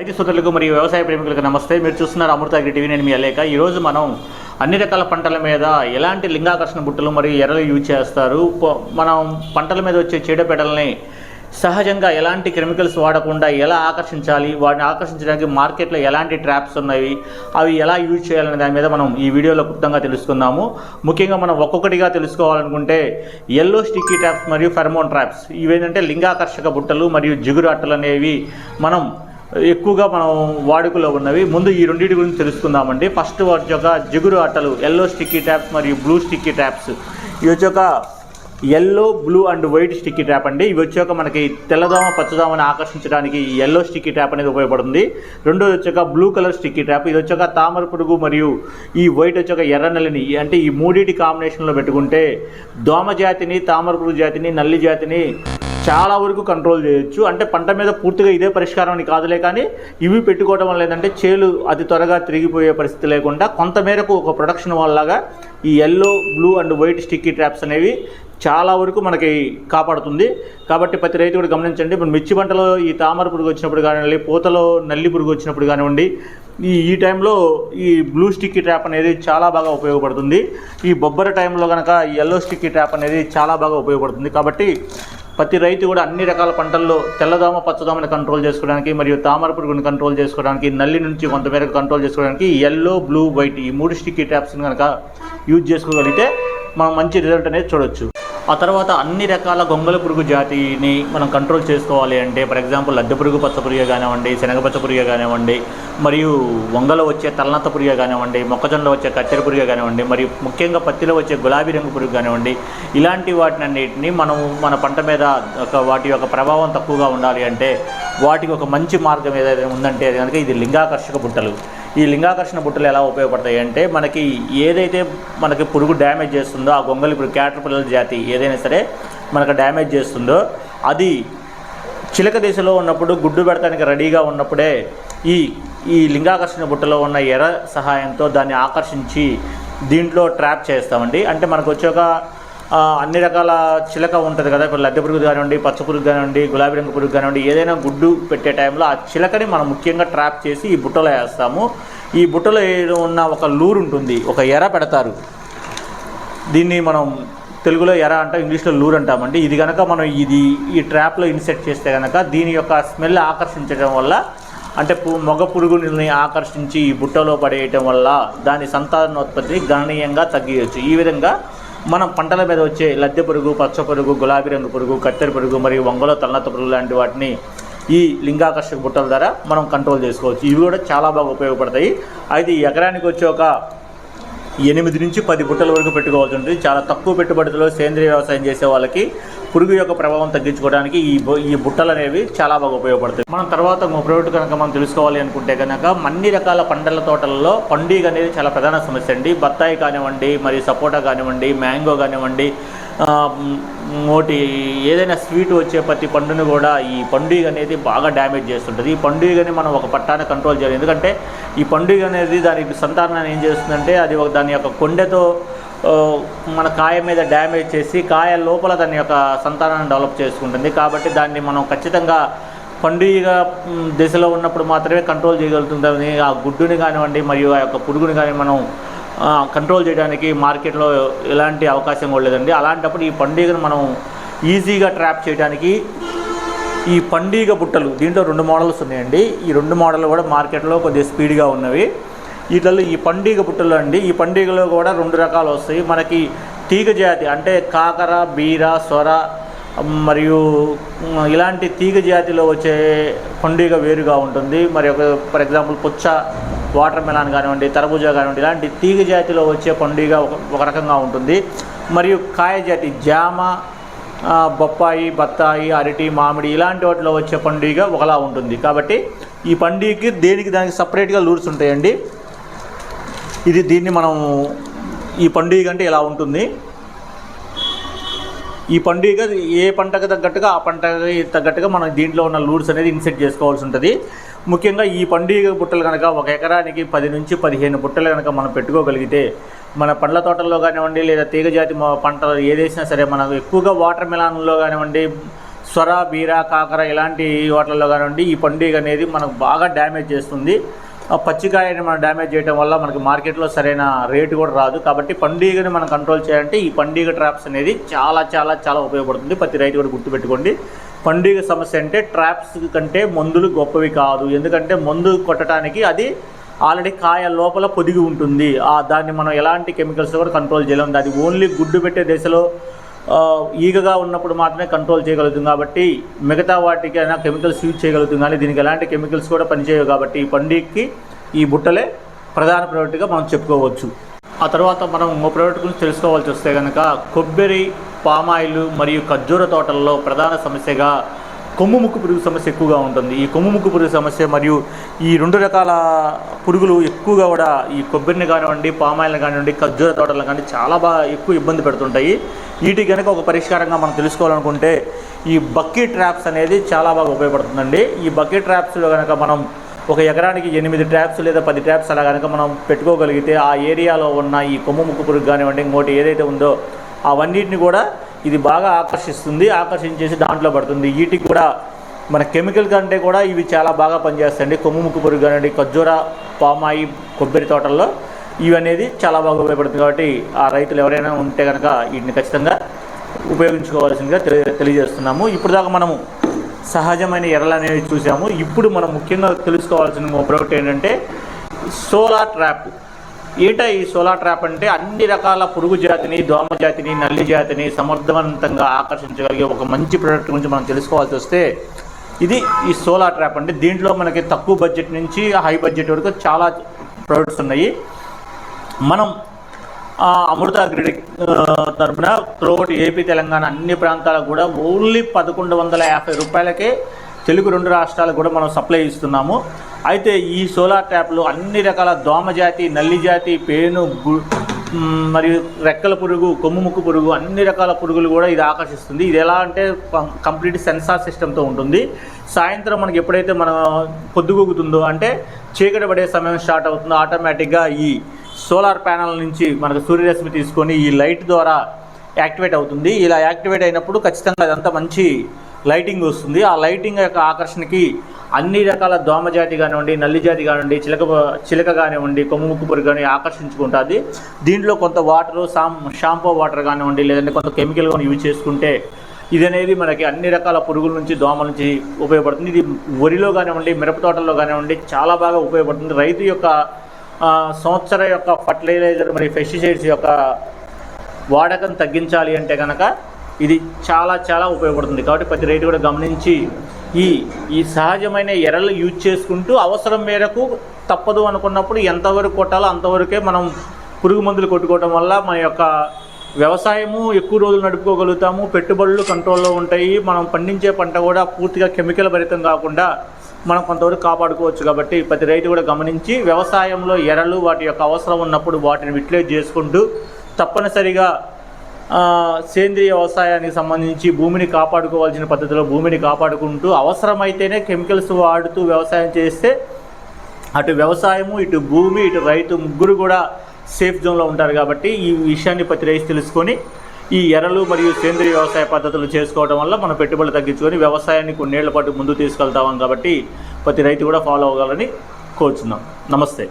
రైతు సోదరులకు మరియు వ్యవసాయ ప్రేమికులకు నమస్తే. మీరు చూస్తున్నారు అమృత అగ్రి టీవీ. నేను మీ అలేక. ఈరోజు మనం అన్ని రకాల పంటల మీద ఎలాంటి లింగాకర్షణ బుట్టలు మరియు ఎర్రలు యూజ్ చేస్తారు? మనం పంటల మీద వచ్చే చీడపీడల్ని సహజంగా ఎలాంటి కెమికల్స్ వాడకుండా ఎలా ఆకర్షించాలి? వాటిని ఆకర్షించడానికి మార్కెట్లో ఎలాంటి ట్రాప్స్ ఉన్నాయి? అవి ఎలా యూజ్ చేయాలనే దాని మీద మనం ఈ వీడియోలో క్లుప్తంగా తెలుసుకుందాము. ముఖ్యంగా మనం ఒక్కొక్కటిగా తెలుసుకోవాలనుకుంటే ఎల్లో స్టిక్కీ ట్రాప్స్ మరియు ఫెర్మోన్ ట్రాప్స్ ఇవేంటంటే లింగాకర్షక బుట్టలు మరియు జిగురు అట్టలు అనేవి మనం ఎక్కువగా మనం వాడుకలో ఉన్నవి. ముందు ఈ రెండింటి గురించి తెలుసుకుందామండి. ఫస్ట్ వచ్చి ఒక జిగురు అట్టలు ఎల్లో స్టిక్కీ ట్యాప్స్ మరియు బ్లూ స్టిక్కీ ట్యాప్స్ ఇవి వచ్చి ఒక yellow blue and white sticky trap అండి. ఇవి వచ్చాక మనకి తెల్లదోమ పచ్చదోమని ఆకర్షించడానికి ఎల్లో స్టిక్కీ ట్యాప్ అనేది ఉపయోగపడుతుంది. రెండోది వచ్చాక బ్లూ కలర్ స్టిక్కీ ట్యాప్ ఇది వచ్చాక తామర పురుగు మరియు ఈ వైట్ వచ్చాక ఎర్ర నల్లిని అంటే ఈ మూడింటి కాంబినేషన్లో పెట్టుకుంటే దోమ జాతిని తామర పురుగు జాతిని నల్లి జాతిని చాలా వరకు కంట్రోల్ చేయొచ్చు. అంటే పంట మీద పూర్తిగా ఇదే పరిష్కారం అని కాదులే కానీ ఇవి పెట్టుకోవడం వల్ల ఏంటంటే చేలు అతి త్వరగా తిరిగిపోయే పరిస్థితి లేకుండా కొంతమేరకు ఒక ప్రొడక్షన్ వల్లగా ఈ yellow blue and white sticky traps అనేవి చాలా వరకు మనకి కాపాడుతుంది. కాబట్టి ప్రతి రైతు కూడా గమనించండి ఇప్పుడు మిర్చి పంటలో ఈ తామర పురుగు వచ్చినప్పుడు కానివ్వండి పూతలో నల్లి పురుగు వచ్చినప్పుడు కానివ్వండి ఈ ఈ టైంలో ఈ బ్లూ స్టిక్కీ ట్రాప్ అనేది చాలా బాగా ఉపయోగపడుతుంది. ఈ బొబ్బర టైంలో కనుక ఈ ఎల్లో స్టిక్కీ ట్రాప్ అనేది చాలా బాగా ఉపయోగపడుతుంది. కాబట్టి ప్రతి రైతు కూడా అన్ని రకాల పంటల్లో తెల్లదోమ పచ్చదోమని కంట్రోల్ చేసుకోవడానికి మరియు తామర పురుగుని కంట్రోల్ చేసుకోవడానికి నల్లి నుంచి కొంతమేరకు కంట్రోల్ చేసుకోవడానికి ఎల్లో బ్లూ వైట్ ఈ మూడు స్టిక్కీ ట్యాప్స్ని కనుక యూజ్ చేసుకోగలిగితే మనం మంచి రిజల్ట్ అనేది చూడొచ్చు. ఆ తర్వాత అన్ని రకాల గొంగల పురుగు జాతిని మనం కంట్రోల్ చేసుకోవాలి అంటే ఫర్ ఎగ్జాంపుల్ లద్దె పురుగు పచ్చ పురుగు కానివ్వండి శనగ పచ్చ పురుగు కానివ్వండి మరియు వంగలో వచ్చే తలనత్త పురుగు కానివ్వండి మొక్కజొన్నలో వచ్చే కత్తెర పురుగు కానివ్వండి మరియు ముఖ్యంగా పత్తిలో వచ్చే గులాబీ రంగు పురుగు కానివ్వండి ఇలాంటి వాటిని అన్నిటిని మనం మన పంట మీద ఒక వాటి యొక్క ప్రభావం తక్కువగా ఉండాలి అంటే వాటికి ఒక మంచి మార్గం ఏదైతే ఉందంటే అది కనుక ఇది లింగాకర్షక బుట్టలు. ఈ లింగాకర్షణ బుట్టలు ఎలా ఉపయోగపడతాయి అంటే మనకి ఏదైతే మనకి పురుగు డ్యామేజ్ చేస్తుందో ఆ గొంగలి ఇప్పుడు క్యాటర్ పిల్లల జాతి ఏదైనా సరే మనకు డ్యామేజ్ చేస్తుందో అది చిలక దిశలో ఉన్నప్పుడు గుడ్డు పెడతానికి రెడీగా ఉన్నప్పుడే ఈ ఈ లింగాకర్షణ బుట్టలో ఉన్న ఎర్ర సహాయంతో దాన్ని ఆకర్షించి దీంట్లో ట్రాప్ చేస్తామండి. అంటే మనకు వచ్చాక అన్ని రకాల చిలక ఉంటుంది కదా ఇప్పుడు లద్దె పురుగు కానివ్వండి పచ్చ పురుగు కానివ్వండి గులాబీ రంగు పురుగు కానివ్వండి ఏదైనా గుడ్డు పెట్టే టైంలో ఆ చిలకని మనం ముఖ్యంగా ట్రాప్ చేసి ఈ బుట్టలో వేస్తాము. ఈ బుట్టలో ఉన్న ఒక లూరు ఉంటుంది ఒక ఎర పెడతారు. దీన్ని మనం తెలుగులో ఎర అంటాం ఇంగ్లీష్లో లూర్ అంటామండి. ఇది కనుక మనం ఇది ఈ ట్రాప్లో ఇన్సెట్ చేస్తే కనుక దీని యొక్క స్మెల్ ఆకర్షించడం వల్ల అంటే మగ పురుగుని ఆకర్షించి ఈ బుట్టలో పడేయటం వల్ల దాని సంతానోత్పత్తిని గణనీయంగా తగ్గించవచ్చు ఈ విధంగా మనం పంటల మీద వచ్చే లద్దె పురుగు పచ్చ పురుగు గులాబీ రంగు పురుగు కత్తెర పురుగు మరియు వంగలో తలనత్త పురుగు లాంటి వాటిని ఈ లింగాకర్షక బుట్టల ద్వారా మనం కంట్రోల్ చేసుకోవచ్చు. ఇవి కూడా చాలా బాగా ఉపయోగపడతాయి. అయితే ఎకరానికి వచ్చే ఒక ఎనిమిది నుంచి పది బుట్టల వరకు పెట్టుకోవాల్సి ఉంటుంది. చాలా తక్కువ పెట్టుబడిలో సేంద్రియ వ్యవసాయం చేసే వాళ్ళకి పురుగు యొక్క ప్రభావం తగ్గించుకోవడానికి ఈ ఈ బుట్టలు అనేవి చాలా బాగా ఉపయోగపడతాయి. మనం తర్వాత ప్రోడక్ట్ కనుక మనం తెలుసుకోవాలి అనుకుంటే కనుక అన్ని రకాల పంటల తోటలలో పండుగ అనేది చాలా ప్రధాన సమస్య అండి. బత్తాయి కానివ్వండి మరి సపోటా కానివ్వండి మ్యాంగో కానివ్వండి మోటి ఏదైనా స్వీట్ వచ్చే ప్రతి పండుని కూడా ఈ పండుగ అనేది బాగా డ్యామేజ్ చేస్తుంటుంది. ఈ పండుగని మనం ఒక పట్టాన కంట్రోల్ చేయాలి. ఎందుకంటే ఈ పండుగ అనేది దానికి సంతానాన్ని ఏం చేస్తుందంటే అది ఒక దాని యొక్క కొండెతో మన కాయ మీద డ్యామేజ్ చేసి కాయ లోపల దాని యొక్క సంతానాన్ని డెవలప్ చేసుకుంటుంది. కాబట్టి దాన్ని మనం ఖచ్చితంగా పండుగ దశలో ఉన్నప్పుడు మాత్రమే కంట్రోల్ చేయగలుగుతుందని ఆ గుడ్డుని కానివ్వండి మరియు ఆ యొక్క పురుగుని కానీ మనం కంట్రోల్ చేయడానికి మార్కెట్లో ఎలాంటి అవకాశం కూడా లేదండి. అలాంటప్పుడు ఈ పండుగను మనం ఈజీగా ట్రాప్ చేయడానికి ఈ పండుగ బుట్టలు దీంట్లో రెండు మోడల్స్ ఉన్నాయండి. ఈ రెండు మోడల్ కూడా మార్కెట్లో కొద్దిగా స్పీడ్గా ఉన్నవి. వీటిలో ఈ పండుగ పుట్టలు అండి. ఈ పండుగలో కూడా రెండు రకాలు వస్తాయి. మనకి తీగ జాతి అంటే కాకర బీర సొర మరియు ఇలాంటి తీగ జాతిలో వచ్చే పండుగ వేరుగా ఉంటుంది. మరి ఒక ఫర్ ఎగ్జాంపుల్ పుచ్చ వాటర్ మెలాన్ కానివ్వండి తరబూజా కానివ్వండి ఇలాంటి తీగ జాతిలో వచ్చే పండుగ ఒక ఒక రకంగా ఉంటుంది. మరియు కాయ జాతి జామ బొప్పాయి బత్తాయి అరటి మామిడి ఇలాంటి వాటిలో వచ్చే పండుగ ఒకలా ఉంటుంది. కాబట్టి ఈ పండుగకి దేనికి దానికి సపరేట్గా లూర్స్ ఉంటాయండి? ఇది దీన్ని మనం ఈ పండుగ అంటే ఇలా ఉంటుంది? ఈ పండుగ ఏ పంటకు తగ్గట్టుగా ఆ పంటకి తగ్గట్టుగా మనం దీంట్లో ఉన్న లూడ్స్ అనేది ఇన్సెట్ చేసుకోవాల్సి ఉంటుంది. ముఖ్యంగా ఈ పండుగ బుట్టలు కనుక ఒక ఎకరానికి పది నుంచి పదిహేను బుట్టలు కనుక మనం పెట్టుకోగలిగితే మన పండ్ల తోటల్లో కానివ్వండి లేదా తీగజాతి పంటలు ఏదేసినా సరే మనకు ఎక్కువగా వాటర్ మిలాన్లో కానివ్వండి స్వర బీర కాకర ఇలాంటి వాటిల్లో కానివ్వండి ఈ పండుగ అనేది మనకు బాగా డ్యామేజ్ చేస్తుంది. పచ్చికాయని మనం డ్యామేజ్ చేయడం వల్ల మనకి మార్కెట్లో సరైన రేటు కూడా రాదు. కాబట్టి పండుగని మనం కంట్రోల్ చేయాలంటే ఈ పండుగ ట్రాప్స్ అనేది చాలా చాలా చాలా ఉపయోగపడుతుంది. ప్రతి రైతు కూడా గుర్తుపెట్టుకోండి. పండుగ సమస్య అంటే ట్రాప్స్ కంటే మందులు గొప్పవి కాదు. ఎందుకంటే మందు కొట్టడానికి అది ఆల్రెడీ కాయ లోపల పొదిగి ఉంటుంది. ఆ దాన్ని మనం ఎలాంటి కెమికల్స్ కూడా కంట్రోల్ చేయలేము అది ఓన్లీ గుడ్డు పెట్టే దశలో ఈగగా ఉన్నప్పుడు మాత్రమే కంట్రోల్ చేయగలుగుతుంది కాబట్టి మిగతా వాటికి అయినా కెమికల్స్ యూజ్ చేయగలుగుతుంది. కానీ దీనికి ఎలాంటి కెమికల్స్ కూడా పనిచేయవు కాబట్టి ఈ పండుగకి ఈ బుట్టలే ప్రధాన ప్రొడక్ట్గా మనం చెప్పుకోవచ్చు. ఆ తర్వాత మనం ఇంకో ప్రొడక్ట్ గురించి తెలుసుకోవాల్సి వస్తే కనుక కొబ్బరి పామాయిల్ మరియు ఖర్జూర తోటల్లో ప్రధాన సమస్యగా కొమ్ము ముక్కు పురుగు సమస్య ఎక్కువగా ఉంటుంది. ఈ కొమ్ము ముక్కు పురుగు సమస్య మరియు ఈ రెండు రకాల పురుగులు ఎక్కువగా కూడా ఈ కొబ్బరిని కానివ్వండి పామాయిల్ని కానివ్వండి ఖర్జూర తోటలను కానీ చాలా బాగా ఎక్కువ ఇబ్బంది పెడుతుంటాయి. వీటికి కనుక ఒక పరిష్కారంగా మనం తెలుసుకోవాలనుకుంటే ఈ బక్కీ ట్రాప్స్ అనేది చాలా బాగా ఉపయోగపడుతుందండి. ఈ బక్కీ ట్రాప్స్లో కనుక మనం ఒక ఎకరానికి ఎనిమిది ట్రాప్స్ లేదా పది ట్రాప్స్ అలా కనుక మనం పెట్టుకోగలిగితే ఆ ఏరియాలో ఉన్న ఈ కొమ్ము ముక్కు పురుగు కానివ్వండి ఇంకోటి ఏదైతే ఉందో అవన్నిటిని కూడా ఇది బాగా ఆకర్షిస్తుంది ఆకర్షించేసి దాంట్లో పడుతుంది. వీటికి కూడా మన కెమికల్ కంటే కూడా ఇవి చాలా బాగా పనిచేస్తాయండి. కొమ్ము ముక్కు పురుగు కానివ్వండి ఖర్జూర పామాయి కొబ్బరి తోటల్లో ఇవి అనేది చాలా బాగా ఉపయోగపడుతుంది కాబట్టి ఆ రైతులు ఎవరైనా ఉంటే కనుక వీటిని ఖచ్చితంగా ఉపయోగించుకోవాల్సిందిగా తెలి తెలియజేస్తున్నాము. ఇప్పుడు దాకా మనము సహజమైన ఎర్రలు అనేవి చూసాము. ఇప్పుడు మనం ముఖ్యంగా తెలుసుకోవాల్సిన ఒక ఏంటంటే సోలార్ ట్రాప్. ఈట ఈ సోలార్ ట్రాప్ అంటే అన్ని రకాల పురుగు జాతిని దోమ జాతిని నల్లి జాతిని సమర్థవంతంగా ఆకర్షించగలిగే ఒక మంచి ప్రోడక్ట్ గురించి మనం తెలుసుకోవాల్సి వస్తే ఇది ఈ సోలార్ ట్రాప్ అంటే దీంట్లో మనకి తక్కువ బడ్జెట్ నుంచి హై బడ్జెట్ వరకు చాలా ప్రొడక్ట్స్ ఉన్నాయి. మనం అమృత గ్రిడ్ తరఫున త్రోట్ ఏపీ తెలంగాణ అన్ని ప్రాంతాలకు కూడా ఓన్లీ పదకొండు వందల యాభై రూపాయలకే తెలుగు రెండు రాష్ట్రాలకు కూడా మనం సప్లై ఇస్తున్నాము. అయితే ఈ సోలార్ ట్యాప్లు అన్ని రకాల దోమ జాతి నల్లి జాతి పేను మరియు రెక్కల పురుగు కొమ్ము ముక్కు పురుగు అన్ని రకాల పురుగులు కూడా ఇది ఆకర్షిస్తుంది. ఇది ఎలా అంటే కంప్లీట్ సెన్సార్ సిస్టమ్తో ఉంటుంది. సాయంత్రం మనకి ఎప్పుడైతే మనం పొద్దుగూగుతుందో అంటే చీకటి పడే సమయం స్టార్ట్ అవుతుందో ఆటోమేటిక్గా ఈ సోలార్ ప్యానల్ నుంచి మనకు సూర్యరశ్మి తీసుకొని ఈ లైట్ ద్వారా యాక్టివేట్ అవుతుంది. ఇలా యాక్టివేట్ అయినప్పుడు ఖచ్చితంగా అదంతా మంచి లైటింగ్ వస్తుంది. ఆ లైటింగ్ యొక్క ఆకర్షణకి అన్ని రకాల దోమ జాతి కానివ్వండి నల్లి జాతి కానివ్వండి చిలక చిలక కానివ్వండి కొమ్ము ముక్కు పురుగు కానీ ఆకర్షించుకుంటుంది. దీంట్లో కొంత వాటర్ సాం షాంపూ వాటర్ కానివ్వండి లేదంటే కొంత కెమికల్ కానీ యూజ్ చేసుకుంటే ఇది అనేది మనకి అన్ని రకాల పురుగుల నుంచి దోమల నుంచి ఉపయోగపడుతుంది. ఇది వరిలో కానివ్వండి మిరప తోటల్లో కానివ్వండి చాలా బాగా ఉపయోగపడుతుంది. రైతు యొక్క సంవత్సరం యొక్క ఫర్టిలైజర్ మరియు పెస్టిసైడ్స్ యొక్క వాడకం తగ్గించాలి అంటే కనుక ఇది చాలా చాలా ఉపయోగపడుతుంది. కాబట్టి ప్రతి రైతు కూడా గమనించి ఈ ఈ సహజమైన ఎర్రలు యూజ్ చేసుకుంటూ అవసరం మేరకు తప్పదు అనుకున్నప్పుడు ఎంతవరకు కొట్టాలో అంతవరకే మనం పురుగు మందులు కొట్టుకోవడం వల్ల మన యొక్క వ్యవసాయము ఎక్కువ రోజులు నడుపుకోగలుగుతాము. పెట్టుబడులు కంట్రోల్లో ఉంటాయి. మనం పండించే పంట కూడా పూర్తిగా కెమికల్ భరితం కాకుండా మనం కొంతవరకు కాపాడుకోవచ్చు కాబట్టి ప్రతి రైతు కూడా గమనించి వ్యవసాయంలో ఎరలు వాటి యొక్క అవసరం ఉన్నప్పుడు వాటిని విట్లేజ్ చేసుకుంటూ తప్పనిసరిగా సేంద్రియ వ్యవసాయానికి సంబంధించి భూమిని కాపాడుకోవాల్సిన పద్ధతిలో భూమిని కాపాడుకుంటూ అవసరమైతేనే కెమికల్స్ వాడుతూ వ్యవసాయం చేస్తే అటు వ్యవసాయము ఇటు భూమి ఇటు రైతు ముగ్గురు కూడా సేఫ్ జోన్లో ఉంటారు కాబట్టి ఈ విషయాన్ని ప్రతి రైతు తెలుసుకొని ఈ ఎరలు మరియు సేంద్రియ వ్యవసాయ పద్ధతులు చేసుకోవడం వల్ల మన పెట్టుబడులు తగ్గించుకొని వ్యవసాయాన్ని కొన్నేళ్ళ పాటు ముందు తీసుకెళ్తాం కాబట్టి ప్రతి రైతు కూడా ఫాలో అవ్వాలని కోరుచున్నాం. నమస్తే.